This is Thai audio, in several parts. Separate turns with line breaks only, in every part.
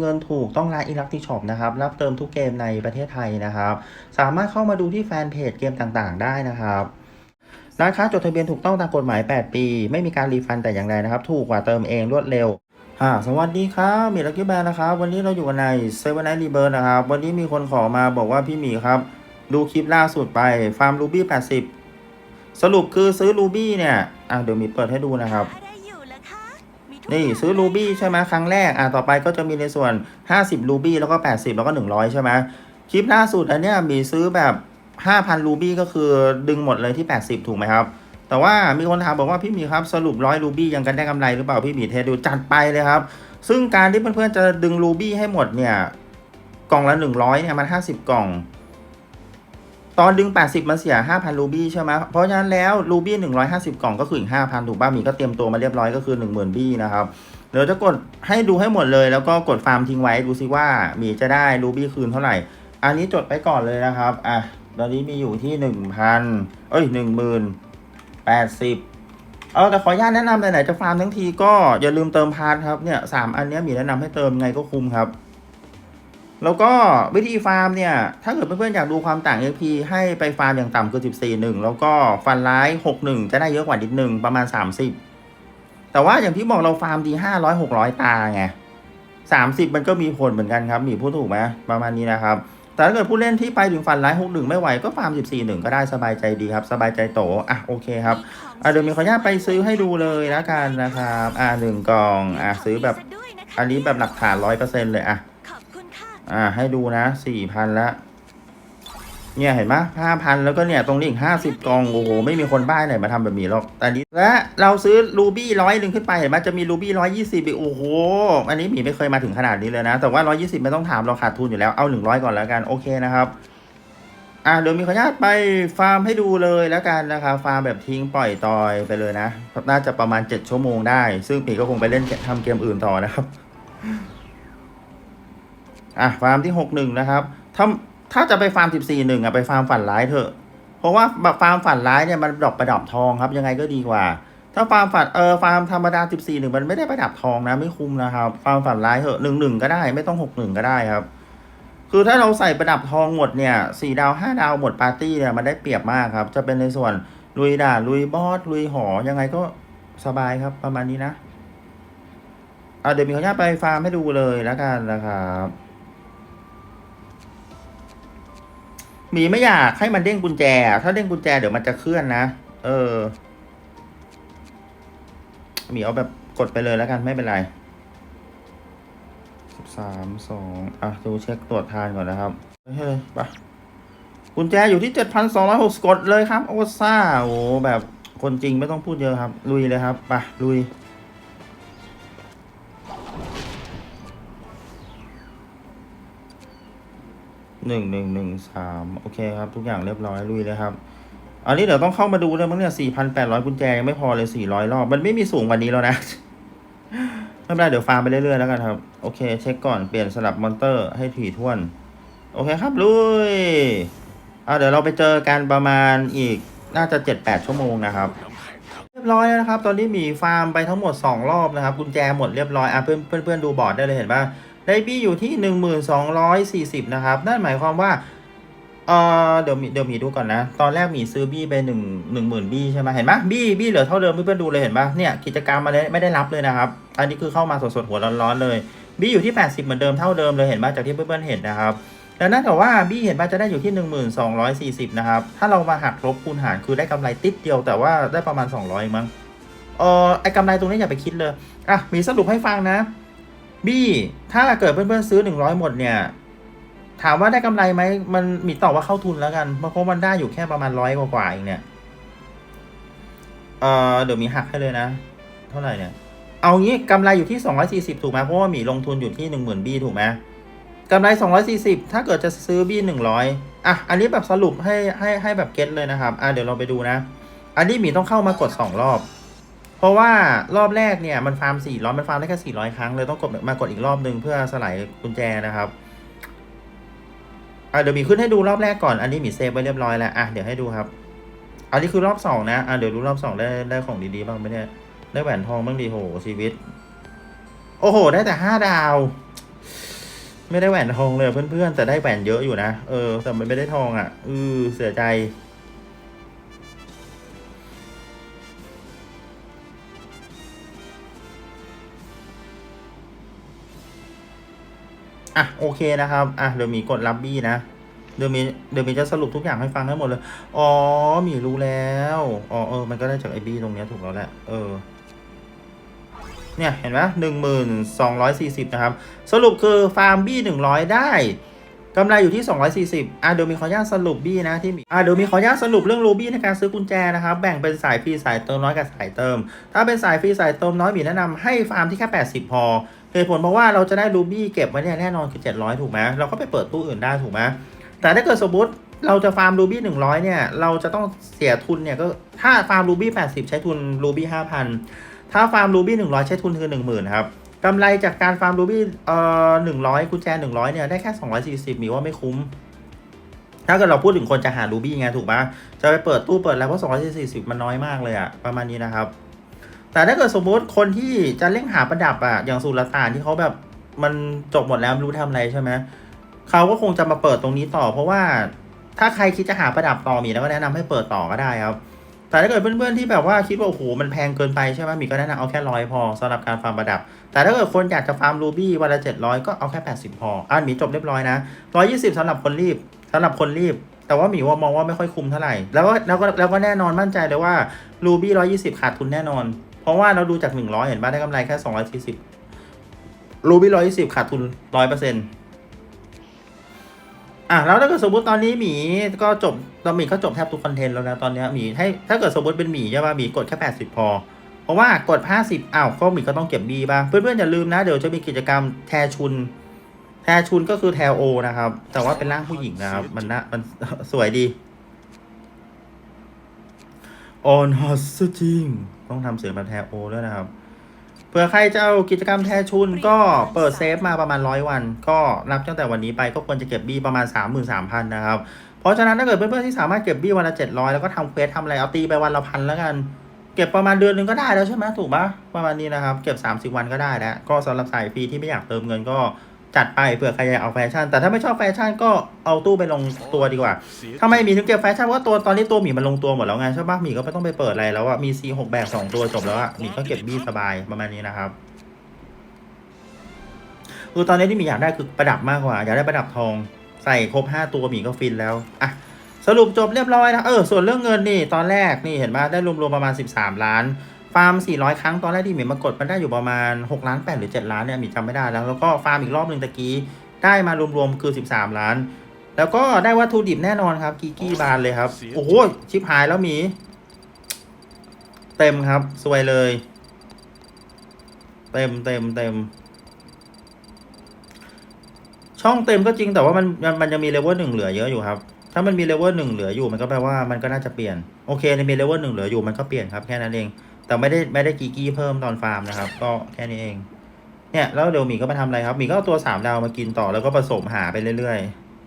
เงินถูกต้องร้านอิลักติช็อปนะครับ รับเติมทุกเกมในประเทศไทยนะครับ สามารถเข้ามาดูที่แฟนเพจเกมต่างๆ ได้นะครับร้านค้าจดทะเบียนถูกต้องตามกฎหมาย 8 ปี ไม่มีการรีฟันแต่อย่างใดนะครับ ถูกกว่าเติมเองรวดเร็วอ่าสวัสดีครับมีลักกี้แบนนะครับ วันนี้เราอยู่กันในเซเว่นไนท์รีเบิร์นะครับ วันนี้มีคนขอมาบอกว่าพี่หมีครับ ดูคลิปล่าสุดไป ฟาร์มรูบี้80สรุปคือซื้อรูบี้เนี่ย อ่าเดี๋ยวมีเปิดให้ดูนะครับ นี่ซื้อรูบี้ใช่ไหมครั้งแรกอ่าต่อไปก็จะมีในส่วน 50รูบี้แล้วก็ 80 แล้วก็ 100 ใช่ไหมคลิปล่าสุดอันเนี้ยมีซื้อแบบ 5,000รูบี้ก็คือดึงหมดเลยที่ 80 ถูกไหมครับ แต่ว่ามีคนถามบอกว่าพี่มีครับสรุปร้อยรูบี้ยังกันได้กำไรหรือเปล่าพี่มีเทดูจัดไปเลยครับ ซึ่งการที่เพื่อนๆจะดึงรูบี้ให้หมดเนี่ยกล่องละ 100เนี่ยมัน50 กล่อง ตอนดึง 80 มันเสีย 5,000 รูบี้ใช่ไหมเพราะฉะนั้นแล้วรูบี้150 กล่องก็คืออีก 5,000 ถูกป่ะมีก็เตรียมตัวมาเรียบร้อยก็คือ 10,000 บี้นะครับ เดี๋ยวจะกดให้ดูให้หมดเลย แล้วก็กดฟาร์มทิ้งไว้ดูซิว่ามีจะได้รูบี้คืนเท่าไหร่ อันนี้จดไปก่อนเลยนะครับ อะ ตอนนี้มีอยู่ที่ 1,000 เอ้ย 10,080เอาแต่ขออนุญาตแนะนำไหนๆจะฟาร์มทั้งทีก็อย่าลืมเติมพาร์ทครับเนี่ยสามอันนี้มีแนะนำให้เติมไงก็คุ้มครับ แล้วก็วิธีฟาร์มเนี่ย ถ้าเกิดเพื่อนๆอยากดูความต่าง XP ให้ไปฟาร์มอย่างต่ำคือ 14 1 แล้วก็ฟันร้าย 6 1 จะได้เยอะกว่านิดนึงประมาณ 30 แต่ว่าอย่างที่บอกเราฟาร์มดี 500 600 ตาไง 30 มันก็มีผลเหมือนกันครับ มีพูดถูกไหมประมาณนี้นะครับ แต่ถ้าเกิดผู้เล่นที่ไปถึงฟันร้าย 6 1 ไม่ไหวก็ฟาร์ม 14 1 ก็ได้สบายใจดีครับ สบายใจโตอะโอเคครับอะเดี๋ยวมีขออนุญาตไปซื้อให้ดูเลยแล้วกันนะครับ อะหนึ่งกล่องอะซื้อแบบอันนี้แบบหลักฐานร้อยเลยอะ
อ่า
ให้ดูนะสี่พันละเนี่ยเห็นไหมห้าพันแล้วก็เนี่ยตรงนี้อีกห้าสิบกองโอ้โหไม่มีคนบ้าไหนมาทำแบบนี้หรอกแต่นี้และเราซื้อรูบี้ร้อยหนึ่งขึ้นไปเห็นไหมจะมีรูบี้ร้อยยี่สิบโอ้โหอันนี้หมีไม่เคยมาถึงขนาดนี้เลยนะ แต่ว่าร้อยี่สิบไม่ต้องถามเราขาดทุนอยู่แล้วเอาหนึ่งร้อยก่อนแล้วกันโอเคนะครับอ่าเดี๋ยวมีขออนุญาตไปฟาร์มให้ดูเลยแล้วกันนะครับฟาร์มแบบทิ้งปล่อยตอยไปเลยนะน่าจะประมาณเจ็ดชั่วโมงได้ ซึ่งหมีก็คงไปเล่นทำเกมอื่นต่อนะครับ อะฟาร์มที่หกหนึ่งนะครับ ถ้าถ้าจะไปฟาร์มสิบสี่หนึ่งอะไปฟาร์มฝันร้ายเถอะ เพราะว่าแบบฟาร์มฝันร้ายเนี่ยมันดอกประดับทองครับ ยังไงก็ดีกว่า ถ้าฟาร์มฝันเออฟาร์มธรรมดาสิบสี่หนึ่งมันไม่ได้ประดับทองนะไม่คุ้มนะครับฟาร์มฝันร้ายเถอะหนึ่งหนึ่งก็ได้ไม่ต้องหกหนึ่งก็ได้ครับ คือถ้าเราใส่ประดับทองหมดเนี่ยสี่ดาวห้าดาวหมดปาร์ตี้เนี่ยมันได้เปรียบมากครับ จะเป็นในส่วนลุยด่าลุยบอสลุยหอยังไงก็สบายครับประมาณนี้นะอะเดี๋ยวมีขออนุญาตไปฟาร์มให้ดูเลยแล้วกันนะครับ หมีไม่อยากให้มันเด้งกุญแจ ถ้าเด้งกุญแจเดี๋ยวมันจะเคลื่อนนะ เออ หมีเอาแบบกดไปเลยแล้วกันไม่เป็นไรสิบสามสองอะดูเช็คตรวจทานก่อนนะครับเฮ้ยไปกุญแจอยู่ที่เจ็ดพันสองร้อยหกกดเลยครับ โอซ่า โอ้แบบคนจริงไม่ต้องพูดเยอะครับ ลุยเลยครับไปลุย หนึ่งหนึ่งหนึ่งสามโอเคครับ ทุกอย่างเรียบร้อยลุยเลยครับ อันนี้เดี๋ยวต้องเข้ามาดูเลยมั้งเนี่ยสี่พันแปดร้อยกุญแจยังไม่พอเลยสี่ร้อยรอบ มันไม่มีสูงกวันนี้แล้วนะไม่เป็นไรเดี๋ยวฟาร์มไปเรื่อยๆแล้วกันครับ โอเค เช็คก่อนเปลี่ยนสลับมอนเตอร์ให้ถี่ถ้วน โอเคครับลุยอ่าเดี๋ยวเราไปเจอกันประมาณอีกน่าจะเจ็ดแปดชั่วโมงนะครับเรียบร้อยแล้วนะครับ ตอนนี้มีฟาร์มไปทั้งหมด 2 รอบนะครับ กุญแจหมดเรียบร้อยอะเพื่อนเพื่อนเพื่อนดูบอร์ดได้เลยเห็นป่ะ ได้บี้อยู่ที่ 1240 นะครับ นั่นหมายความว่าเออเดี๋ยวมีเดี๋ยวมีดูก่อนนะ ตอนแรกมีซื้อบี้ไปหนึ่งหนึ่งหมื่นบี้ใช่ไหมเห็นปะบี้บี้เหลือเท่าเดิมเพื่อนๆดูเลยเห็นปะเนี่ยกิจกรรมมาเลยไม่ได้รับเลยนะครับ อันนี้คือเข้ามาสดๆหัวร้อนๆเลยบี้อยู่ที่ 80 เหมือนเดิมเท่าเดิมเลยเห็นปะจากที่เพื่อนๆเห็นนะครับแล้วนั่นแต่ว่าบี้เห็นปะจะได้อยู่ที่ 1240 นะครับ ถ้าเรามาหักลบคูณหารคือได้กำไรติดเดียวแต่ว่าได้ประมาณ 200เองมั้งเออไอกำไรตรงนี้อย่าไปคิดเลยอะมีสรุปให้ฟังนะ บี้ถ้าเกิดเพื่อนๆซื้อ 100 หมดเนี่ย ถามว่าได้กำไรไหมมันมีตอบว่าเข้าทุนแล้วกัน เพราะมันได้อยู่แค่ประมาณร้อยกว่าๆเองเนี่ยเออเดี๋ยวมีหักให้เลยนะ เท่าไหร่เนี่ย เอางี้กำไรอยู่ที่ 240 ถูกไหมเพราะว่ามีลงทุนอยู่ที่ 10,000 บี้ถูกไหมกำไร 240 ถ้าเกิดจะซื้อบี้100 อะ อันนี้แบบสรุปให้ให้ให้แบบเก็ตเลยนะครับ อะเดี๋ยวเราไปดูนะ อันนี้มีต้องเข้ามากด 2 รอบ เพราะว่ารอบแรกเนี่ยมันฟาร์ม400มันฟาร์มได้แค่400ครั้งเลยต้องกดมากดอีกรอบหนึ่งเพื่อสลายกุญแจนะครับอะเดี๋ยวมีขึ้นให้ดูรอบแรกก่อนอันนี้มีเซฟไว้เรียบร้อยแล้วอะเดี๋ยวให้ดูครับอันนี้คือรอบสองนะอะเดี๋ยวดูรอบสองได้ได้ของดีๆบ้างไหมเนี่ยได้แหวนทองบ้างดีโหชีวิต โอ้โห ได้แต่ห้าดาว ไม่ได้แหวนทองเลยเพื่อนๆแต่ได้แหวนเยอะอยู่นะเออแต่มันไม่ได้ทองอะอือเสียใจ อะโอเคนะครับอะเดี๋ยวมีกดรับบี้นะเดี๋ยวมีเดี๋ยวมีจะสรุปทุกอย่างให้ฟังให้งหมดเลย อ๋อมีรู้แล้วอ๋อเออ มันก็ได้จากไอบี้ตรงเนี้ยถูกแล้วแหละเออเนี่ย เห็นไหมหนึ่งหมื่นสองร้อยสี่สิบนะครับ สรุปคือฟาร์มบี้หนึ่งร้อยได้กำไรอยู่ที่ 240อะเดี๋ยวมีขออนุญาตสรุปบี้นะที่มีอะเดี๋ยวมีขออนุญาตสรุปเรื่องรูบี้ในการซื้อกุญแจนะครับ แบ่งเป็นสายฟรีสายเติมน้อยกับสายเติม ถ้าเป็นสายฟรีสายเติมน้อยมีแนะนำให้ฟาร์มที่แค่ 80 พอ เหตุผลเพราะว่าเราจะได้รูบี้เก็บไว้เนี่ยแน่นอนคือ700 ถูกไหมเราก็ไปเปิดตู้อื่นได้ถูกไหมแต่ถ้าเกิดสมมติเราจะฟาร์มรูบี้100เนี่ยเราจะต้องเสียทุนเนี่ยก็ถ้าฟาร์มรูบี้80ใช้ทุนรูบี้5,000ถ้าฟาร์มรูบี้100ใช้ทุนคือ10,000ครับกำไรจากการฟาร์มรูบี้เอ่อ100กุญแจ100เนี่ยได้แค่240มีว่าไม่คุ้ม ถ้าเกิดเราพูดถึงคนจะหารูบี้ไงถูกปะจะไปเปิดตู้เปิดแล้วเพราะ240มันน้อยมากเลยอะประมาณนี้นะครับ แต่ถ้าเกิดสมมติคนที่จะเร่งหาประดับอะอย่างสุลต่านที่เขาแบบมันจบหมดแล้วไม่รู้ทำอะไรใช่ไหมเขาก็คงจะมาเปิดตรงนี้ต่อ เพราะว่าถ้าใครคิดจะหาประดับต่อมีแล้วก็แนะนำให้เปิดต่อก็ได้ครับ แต่ถ้าเกิดเพื่อนๆที่แบบว่าคิดว่าโอ้โหมันแพงเกินไปใช่ไหมมีก็แนะนำเอาแค่ร้อยพอสำหรับการฟาร์มประดับ แต่ถ้าเกิดคนอยากจะฟาร์มรูบี้วันละเจ็ดร้อยก็เอาแค่แปดสิบพออ่าหมีจบเรียบร้อยนะร้อยยี่สิบสำหรับคนรีบสำหรับคนรีบแต่ว่าหมีว่ามองว่าไม่ค่อยคุ้มเท่าไหร่ แล้วก็แล้วก็แล้วก็แน่นอนมั่นใจเลยว่ารูบี้ร้อยี่สิบขาดทุนแน่นอน ราะว่าเราดูจากหนึ่งร้อยเห็นป่ะได้กำไรแค่สองร้อยสี่สิบรูบี้ร้อยี่สิบขาดทุนร้อยเปอร์เซ็นต์อะแล้วถ้าเกิดสมมติตอนนี้หมีก็จบตอนหมีก็จบแทบทุกคอนเทนต์แล้วนะตอนนี้หมีให้ถ้าเกิดสมมติเป็นหมีใช่ป่ะหมีกดแค่แปดสิบพอ เพราะว่ากด 50อ้าวก็หมีก็ต้องเก็บบีบ้างเพื่อนๆอย่าลืมนะเดี๋ยวจะมีกิจกรรมแทชุน แทชุนก็คือแทโอนะครับ แต่ว่าเป็นร่างผู้หญิงนะครับมันนะมันสวยดี ออนฮอสจริงต้องทำเสียงแบบแทโอด้วยนะครับ เผื่อใครจะเอากิจกรรมแทชุนก็เปิดเซฟมาประมาณร้อยวัน ก็นับตั้งแต่วันนี้ไปก็ควรจะเก็บบี้ประมาณ 33,000 นะครับ เพราะฉะนั้นถ้าเกิดเพื่อนๆที่สามารถเก็บบี้วันละ 700 แล้วก็ทำเควสทำอะไรเอาตีไปวันละพันแล้วกัน เก็บประมาณเดือนหนึงก็ได้แล้วใช่ไหมถูกปะประมาณนี้นะครับ เก็บ 30 วันก็ได้แล้วก็สำหรับสายฟรีที่ไม่อยากเติมเงินก็ จัดไปเผื่อใครอยากเอาแฟชั่น แต่ถ้าไม่ชอบแฟชั่นก็เอาตู้ไปลงตัวดีกว่าทำไมหมีถึงเก็บแฟชั่นเพราะว่าตัวตอนนี้ตัวหมีมันลงตัวหมดแล้วไงใช่ปะหมีก็ไม่ต้องไปเปิดอะไรแล้วอะมี C6 แบบสองตัวจบแล้วอะหมีก็เก็บบี้สบายประมาณนี้นะครับคือตอนนี้ที่หมีอยากได้คือประดับมากกว่า อยากได้ประดับทองใส่ครบห้าตัวหมีก็ฟินแล้วอะสรุปจบเรียบร้อยนะเออส่วนเรื่องเงินนี่ตอนแรกนี่เห็นป่ะได้รวมๆประมาณ 13 ล้าน ฟาร์ม 400 ครั้งตอนแรกที่หมีมากดมันได้อยู่ประมาณ 6 ล้าน 8 หรือ 7 ล้านเนี่ยหมีจำไม่ได้แล้ว แล้วก็ฟาร์มอีกรอบหนึ่งตะกี้ได้มารวมๆคือ 13 ล้าน แล้วก็ได้วัตถุดิบแน่นอนครับกีกี้บานเลยครับ โอ้โหชิบหายแล้วหมี เต็มครับสวยเลย เต็มเต็มเต็มช่องเต็มก็จริงแต่ว่ามันมันมันจะมีเลเวลหนึ่งเหลือเยอะอยู่ครับถ้ามันมีเลเวลหนึ่งเหลืออยู่มันก็แปลว่ามันก็น่าจะเปลี่ยนโอเคในมีเลเวลหนึ่งเหลืออยู่มันก็เปลี่ยนครับแค่นั้นเอง แต่ไม่ได้ไม่ได้กีกี้เพิ่มตอนฟาร์มนะครับ ก็แค่นี้เอง เนี่ยแล้วเดี๋ยวหมีก็มาทำอะไรครับหมีก็เอาตัวสามดาวมากินต่อแล้วก็ผสมหาไปเรื่อย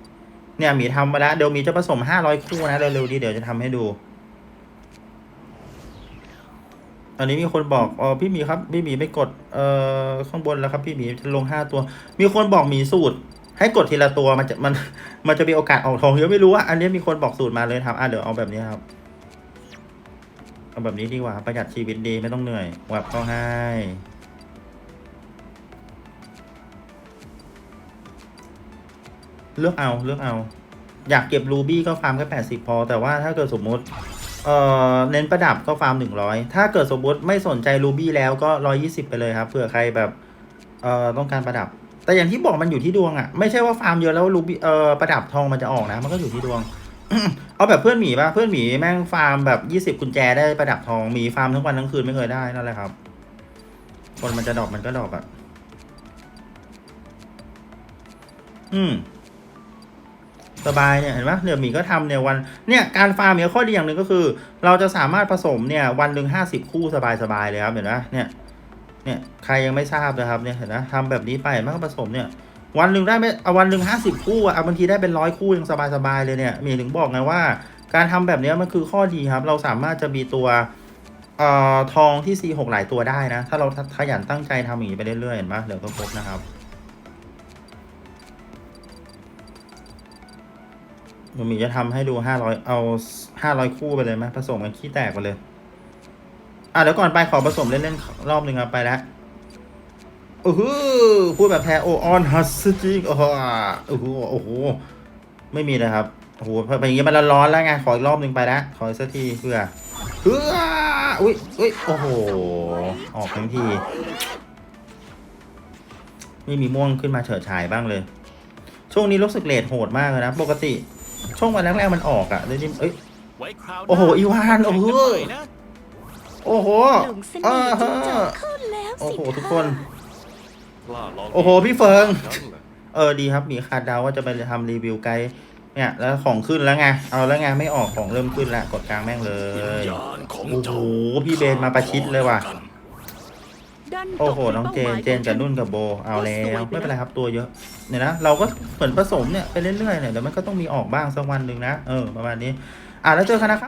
ๆ เนี่ยหมีทำมาแล้วเดี๋ยวหมีจะผสมห้าร้อยคู่นะเร็วๆดีเดี๋ยวจะทำให้ดูตอนนี้มีคนบอกอ๋อพี่หมีครับพี่หมีไม่กดเอ่อข้างบนแล้วครับ พี่หมีจะลงห้าตัว มีคนบอกหมีสูตร ให้กดทีละตัวมันจะมันมันจะมีโอกาสออกทองเยอะไม่รู้ว่าอันนี้มีคนบอกสูตรมาเลยครับอะเดี๋ยวเอาแบบนี้ครับ เอาแบบนี้ดีกว่าประหยัดชีวิตดีไม่ต้องเหนื่อยวับก็ให้เลือกเอาเลือกเอา อยากเก็บรูบี้ก็ฟาร์มแค่แปดสิบพอ แต่ว่าถ้าเกิดสมมติเอ่อเน้นประดับก็ฟาร์มหนึ่งร้อยถ้าเกิดสมมติไม่สนใจรูบี้แล้วก็ร้อยี่สิบไปเลยครับเผื่อใครแบบเอ่อต้องการประดับ แต่อย่างที่บอกมันอยู่ที่ดวงอะ่ะ ไม่ใช่ว่าฟาร์มเยอะแล้วรูบี้เอ่อประดับทองมันจะออกนะ มันก็อยู่ที่ดวง เอาแบบเพื่อนหมีป่ะเพื่อนหมีแม่งฟาร์มแบบยี่สิบกุญแจได้ประดับทองหมีฟาร์มทั้งวันทั้งคืนไม่เคยได้นั่นแหละครับ คนมันจะดอกมันก็ดอกอะ่ะ อืมสบายเนี่ยเห็นไหมเดี๋ยวหมีก็ทำเนี่ยวันเนี่ยการฟาร์มเนี่ยข้อดีอย่างหนึ่งก็คือ เราจะสามารถผสมเนี่ย วันหนึ่งห้าสิบคู่สบายๆเลยครับเห็นไหมเนี่ย เนี่ยใครยังไม่ทราบนะครับเนี่ยเห็นไหมทำแบบนี้ไปมันก็ผสมเนี่ย วันหนึ่งได้ไม่เอาวันหนึ่งห้าสิบคู่อะเอาบางทีได้เป็นร้อยคู่ยังสบายๆเลยเนี่ยมีถึงบอกไงว่า การทำแบบนี้มันคือข้อดีครับ เราสามารถจะมีตัวเอ่อทองที่ซีหกหลายตัวได้นะ ถ้าเราขยันตั้งใจทำอย่างนี้ไปเรื่อยๆเห็นไหมเดี๋ยวก็ครบนะครับมันมีจะทำให้ดูห้าร้อยเอาห้าร้อยคู่ไปเลยไหมผสมกันขี้แตกไปเลย อะเดี๋ยวก่อนไปขอผสมเล่นๆรอบหนึ่งครับไปแล้ว โอ้โหพูดแบบแพ้โอออนฮัสจิกโอ้โหโอ้โหโอ้โหไม่มีเลยครับโอ้โหพอเป็นอย่างงี้มันร้อนๆแล้วไงขออีกรอบหนึ่งไปแล้วขออีกสักทีเพื่อเฮ้ออุ้ยอุ้ยโอ้โหออกทั้งทีไม่มีม่วงขึ้นมาเฉิดฉายบ้างเลย ช่วงนี้รู้สึกเลทโหดมากเลยนะ ปกติ ช่วงวันแรกๆมันออกอะแล้วนี่เอ้ย
ไว้คราวน้า
โอ้โหอีวานโอ้โห
แข่งกันใม่นะ
โอ้โห
หลงเส
เอ
น่
อ
ห์
เอ
จนเจอ
อ
เข้าแล้ว
โอ้
สิ
โหทุกะคน
กล้าลอง
โอ้โหพี่เฟิง
นั่นแหละ
เออดีครับมีคาดเดาว่าจะไปทำรีวิวไกด์เนี่ยแล้วของขึ้นแล้วไงเอาแล้วไงไม่ออกของเริ่มขึ้นแล้วกดกลางแม่งเลย
ญาณของ
โอ้โห
เจ้า
พี่เบนมาประชิดเลยว่ะ
ดันตก
โอ้โหน้องเจนเจนกับนุ่นกับโบเอาแล้วไม่เป็นไรครับตัวเยอะเนี่ยนะเราก็เหมือนผสมเนี่ยไปเรื่อยๆเนี่ยเดี๋ยวมันก็ต้องมีออกบ้างสักวันหนึ่งนะเออประมาณนี้ อะแล้วเจอกันนะครับ